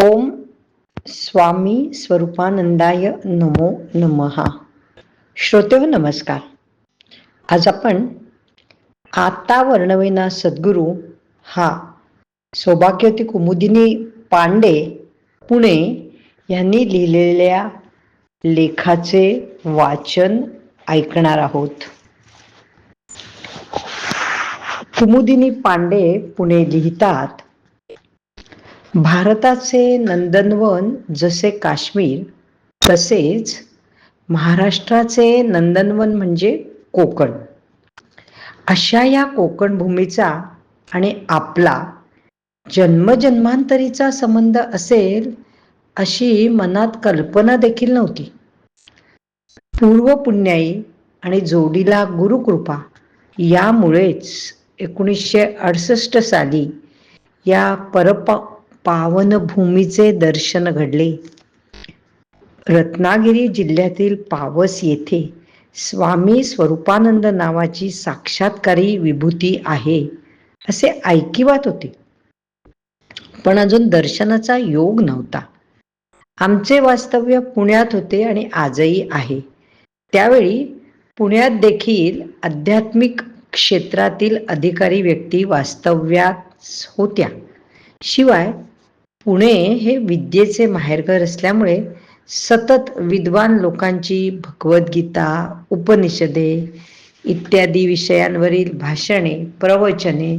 ओम स्वामी स्वरूपानंदाय नमो नमहा श्रोते हो नमस्कार. आज आपण आता वर्णवेना सद्गुरू हा सौभाग्यवती कुमुदिनी पांडे पुणे यांनी लिहिलेल्या लेखाचे वाचन ऐकणार आहोत. कुमुदिनी पांडे पुणे लिहितात भारताचे नंदनवन जसे काश्मीर तसेच महाराष्ट्राचे नंदनवन म्हणजे कोकण. अशा या कोकण भूमीचा आणि आपला जन्मजन्मांतरीचा संबंध असेल अशी मनात कल्पना देखील नव्हती. पूर्व पुण्याई आणि जोडीला गुरुकृपा यामुळेच एकोणीसशे अडसष्ट साली या परप पावनभूमीचे दर्शन घडले. रत्नागिरी जिल्ह्यातील पावस येथे स्वामी स्वरूपानंद नावाची साक्षात्कारी विभूती आहे असे ऐकिवात होते. पण अजून दर्शनाचा योग नव्हता. आमचे वास्तव्य पुण्यात होते आणि आजही आहे. त्यावेळी पुण्यात देखील आध्यात्मिक क्षेत्रातील अधिकारी व्यक्ती वास्तव्यात होत्या. शिवाय पुणे हे विद्येचे माहेरघर असल्यामुळे सतत विद्वान लोकांची भगवद्गीता उपनिषदे इत्यादी विषयांवरील भाषणे प्रवचने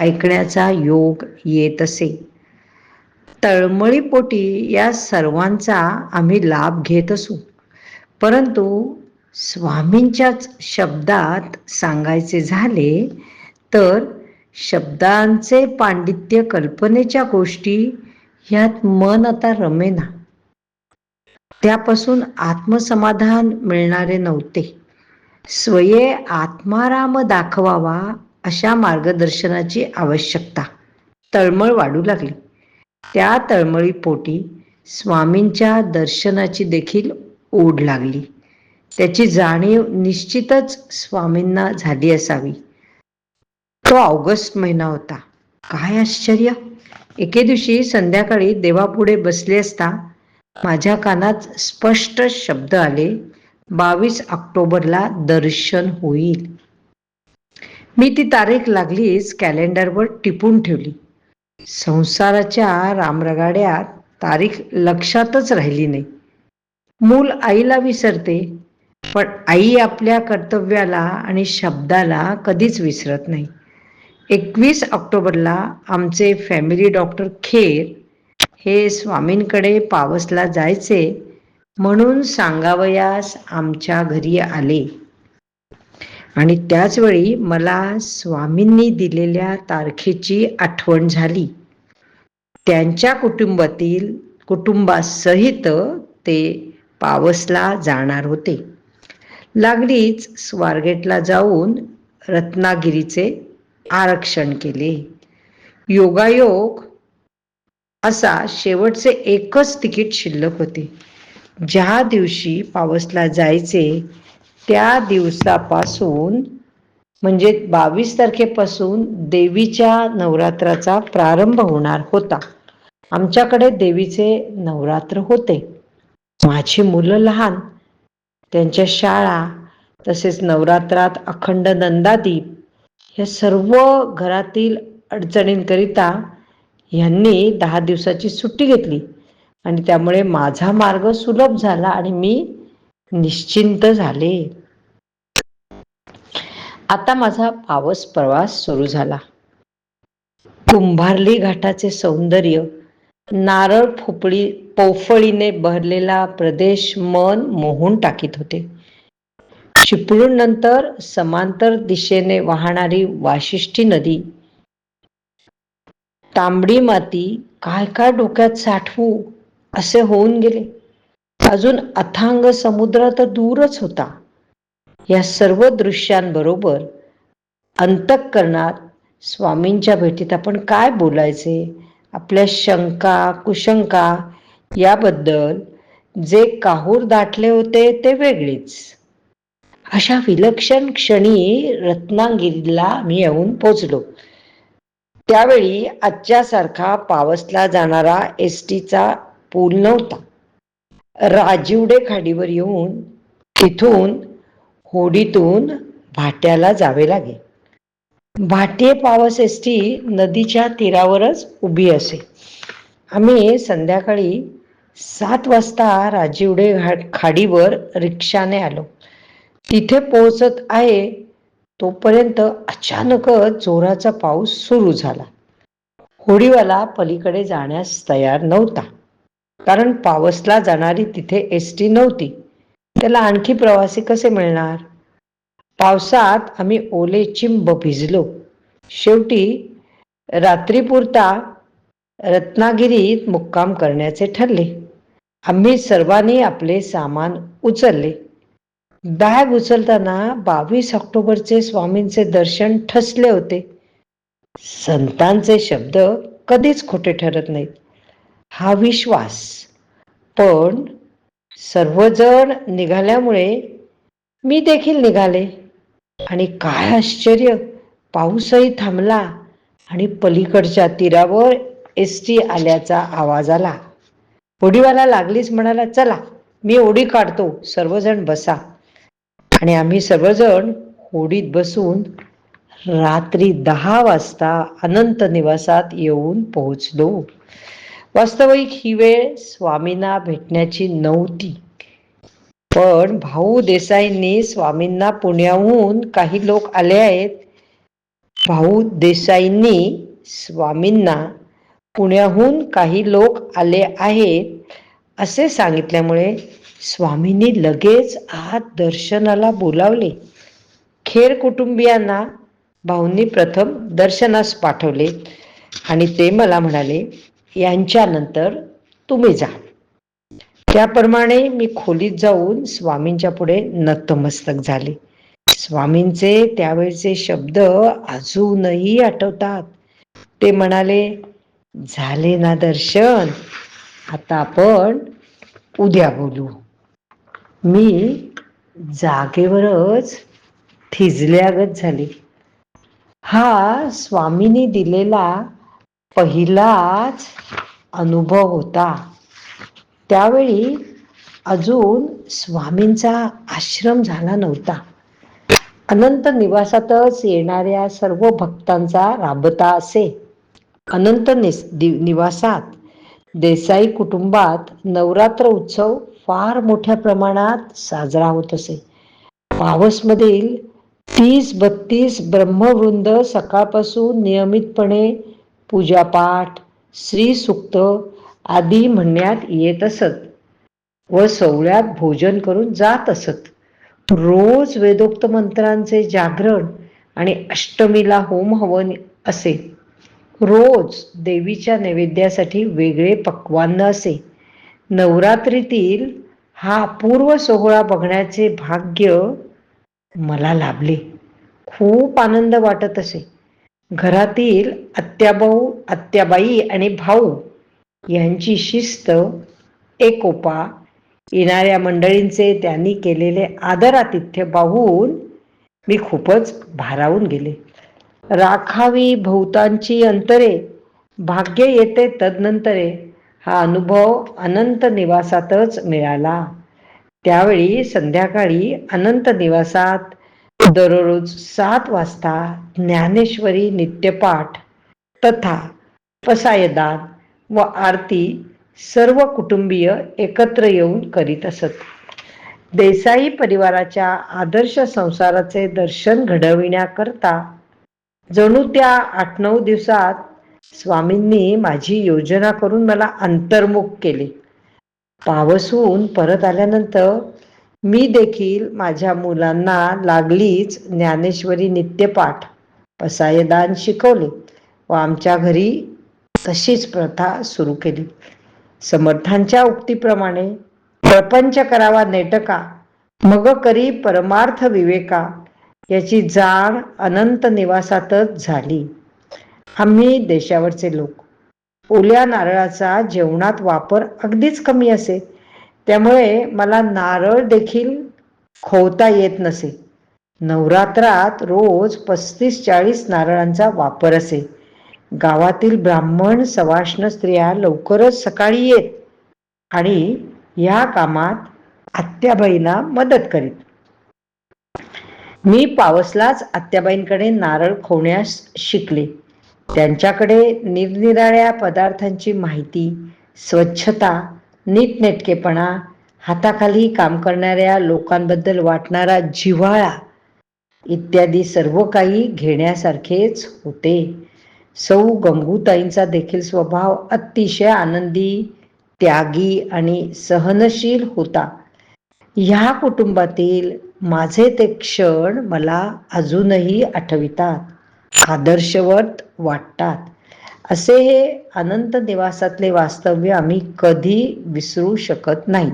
ऐकण्याचा योग येत असे. तळमळीपोटी या सर्वांचा आम्ही लाभ घेत असू. परंतु स्वामींच्याच शब्दात सांगायचे झाले तर शब्दांचे पांडित्य कल्पनेच्या गोष्टी ह्यात मन आता रमेना. त्यापासून आत्मसमाधान मिळणारे नव्हते. स्वये आत्माराम दाखवावा अशा मार्गदर्शनाची आवश्यकता तळमळ वाढू लागली. त्या तळमळी पोटी स्वामींच्या दर्शनाची देखील ओढ लागली. त्याची जाणीव निश्चितच स्वामींना झाली असावी. तो ऑगस्ट महिना होता. काय आश्चर्य! एके दिवशी संध्याकाळी देवापुढे बसले असता माझ्या कानात स्पष्ट शब्द आले बावीस ऑक्टोबरला दर्शन होईल. मी ती तारीख लागलीच कॅलेंडरवर टिपून ठेवली. संसाराच्या रामरगाड्यात तारीख लक्षातच राहिली नाही. मूल आईला विसरते पण आई आपल्या कर्तव्याला आणि शब्दाला कधीच विसरत नाही. एकवीस ऑक्टोबरला आमचे फॅमिली डॉक्टर खेर हे स्वामींकडे पावसला जायचे म्हणून सांगावयास आमच्या घरी आले. आणि त्याचवेळी मला स्वामींनी दिलेल्या तारखेची आठवण झाली. त्यांच्या कुटुंबातील कुटुंबासहित ते पावसला जाणार होते. लागलीच स्वारगेटला जाऊन रत्नागिरीचे आरक्षण केले. योगायोग असा शेवटचे एकच तिकीट शिल्लक होते. ज्या दिवशी पावसला जायचे त्या दिवसापासून म्हणजे बावीस तारखेपासून देवीच्या नवरात्राचा प्रारंभ होणार होता. आमच्याकडे देवीचे नवरात्र होते. माझी मुलं लहान त्यांच्या शाळा तसेच नवरात्रात अखंड नंदादीप या सर्व घरातील अडचणींकरिता यांनी दहा दिवसाची सुट्टी घेतली. आणि त्यामुळे माझा मार्ग सुलभ झाला आणि मी निश्चिंत झाले. आता माझा पावस प्रवास सुरू झाला. कुंभारली घाटाचे सौंदर्य नारळ फोपळी पोफळीने भरलेला प्रदेश मन मोहून टाकीत होते. चिपळूण नंतर समांतर दिशेने वाहणारी वाशिष्ठी नदी. तांबडी माती काय काय डोक्यात साठवू असे होऊन गेले. अजून अथांग समुद्र तर दूरच होता. या सर्व दृश्यांबरोबर अंतःकरणात स्वामींच्या भेटीत आपण काय बोलायचे? आपल्या शंका कुशंका याबद्दल जे काहूर दाटले होते ते वेगळेच. अशा विलक्षण क्षणी रत्नागिरीला मी येऊन पोचलो. त्यावेळी आजच्यासारखा पावसला जाणारा एस टीचा पूल नव्हता. राजीवडे खाडीवर येऊन तिथून होडीतून भाट्याला जावे लागे. भाटे पावस एस टी नदीच्या तीरावरच उभी असे. आम्ही संध्याकाळी सात वाजता राजीवडे घाट खाडीवर रिक्षाने आलो. तिथे पोहोचत आहे तोपर्यंत अचानकच जोराचा पाऊस सुरू झाला. होडीवाला पलीकडे जाण्यास तयार नव्हता कारण पावसला जाणारी तिथे एस टी नव्हती. त्याला आणखी प्रवासी कसे मिळणार? पावसात आम्ही ओले चिंब भिजलो. शेवटी रात्रीपुरता रत्नागिरीत मुक्काम करण्याचे ठरले. आम्ही सर्वांनी आपले सामान उचलले. बॅग उचलताना बावीस ऑक्टोबरचे स्वामींचे दर्शन ठसले होते. संतांचे शब्द कधीच खोटे ठरत नाहीत. हा विश्वास. पण सर्वजण निघाल्यामुळे मी देखील निघाले. आणि काय आश्चर्य! पाऊसही थांबला आणि पलीकडच्या तीरावर एस टी आल्याचा आवाज आला. होडीवाला लागलीच म्हणाला चला मी उडी काढतो. सर्वजण बसा. आणि आम्ही सर्वजण होडीत बसून रात्री दहा वाजता अनंत निवासात येऊन पोहोचलो. वास्तविक ही वेळ स्वामींना भेटण्याची नव्हती. पण भाऊ देसाईंनी स्वामींना पुण्याहून काही लोक आले आहेत. भाऊ देसाईंनी स्वामींना पुण्याहून काही लोक आले आहेत असे सांगितल्यामुळे स्वामींनी लगेच आत दर्शनाला बोलावले. खेर कुटुंबियांना भाऊंनी प्रथम दर्शनास पाठवले आणि ते मला म्हणाले यांच्यानंतर तुम्ही जा. त्याप्रमाणे मी खोलीत जाऊन स्वामींच्या पुढे नतमस्तक झाले. स्वामींचे त्यावेळचे शब्द अजूनही आठवतात. ते म्हणाले झाले ना दर्शन. आता आपण उद्या बोलू. मी जागेवरच थिजल्यागत झाली. हा स्वामींनी दिलेला पहिलाच अनुभव होता. त्यावेळी अजून स्वामींचा आश्रम झाला नव्हता. अनंत निवासातच येणाऱ्या सर्व भक्तांचा राबता असे. अनंत निवासात देसाई कुटुंबात नवरात्र उत्सव फार मोठ्या प्रमाणात साजरा होत असे. पावसमधील तीस बत्तीस ब्रह्मवृंद सकाळपासून नियमितपणे पूजापाठ श्रीसुक्त आदी म्हणण्यात येत असत व सवळ्यात भोजन करून जात असत. रोज वेदोक्त मंत्रांचे जागरण आणि अष्टमीला होम हवन असे. रोज देवीच्या नैवेद्यासाठी वेगळे पक्वान्न असे. नवरात्रीतील हा अपूर्व सोहळा बघण्याचे भाग्य मला लाभले. खूप आनंद वाटत असे. घरातील आत्याभाऊ आत्याबाई आणि भाऊ यांची शिस्त एकोपा येणाऱ्या मंडळींचे त्यांनी केलेले आदरातिथ्य पाहून मी खूपच भारावून गेले. राखावी भोवतांची अंतरे भाग्य येते तदनंतरे. हा अनुभव अनंत निवासातच मिळाला. त्यावेळी संध्याकाळी अनंत निवासात दररोज सात वाजता ज्ञानेश्वरी नित्यपाठ तथा पसायदान व आरती सर्व कुटुंबीय एकत्र येऊन करीत असत. देसाई परिवाराच्या आदर्श संसाराचे दर्शन घडविण्याकरता जणू त्या आठ नऊ दिवसात स्वामींनी माझी योजना करून मला अंतर्मुख केले. पावसून परत आल्यानंतर मी देखील माझ्या मुलांना लागलीच ज्ञानेश्वरी नित्यपाठ पसायदान शिकवले व आमच्या घरी तशीच प्रथा सुरू केली. समर्थांच्या उक्तीप्रमाणे प्रपंच करावा नेटका मग करी परमार्थ विवेका याची जाण अनंत निवासातच झाली. आम्ही देशावरचे लोक. ओल्या नारळाचा जेवणात वापर अगदीच कमी असे. त्यामुळे मला नारळ देखील खोवता येत नसे. नवरात्रात रोज पस्तीस चाळीस नारळांचा वापर असे. गावातील ब्राह्मण सवाष्ण स्त्रिया लवकरच सकाळी येत आणि या कामात आत्याबाईंना मदत करीत. मी पावसलाच आत्याबाईंकडे नारळ खोवण्यास शिकले. त्यांच्याकडे निरनिराळ्या पदार्थांची माहिती स्वच्छता नीटनेटकेपणा हाताखाली काम करणाऱ्या लोकांबद्दल वाटणारा जिव्हाळा इत्यादी सर्व काही घेण्यासारखेच होते. सौ गंगूताईंचा देखील स्वभाव अतिशय आनंदी त्यागी आणि सहनशील होता. ह्या कुटुंबातील माझे ते क्षण मला अजूनही आठवितात. आदर्शवत वाटतात. असे हे अनंत निवासातले वास्तव्य आम्ही कधी विसरू शकत नाही.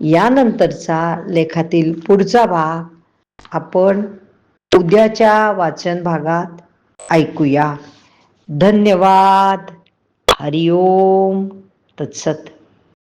यानंतरचा लेखातील पुढचा भाग आपण उद्याच्या वाचन भागात ऐकूया. धन्यवाद. हरिओम. तत्सत.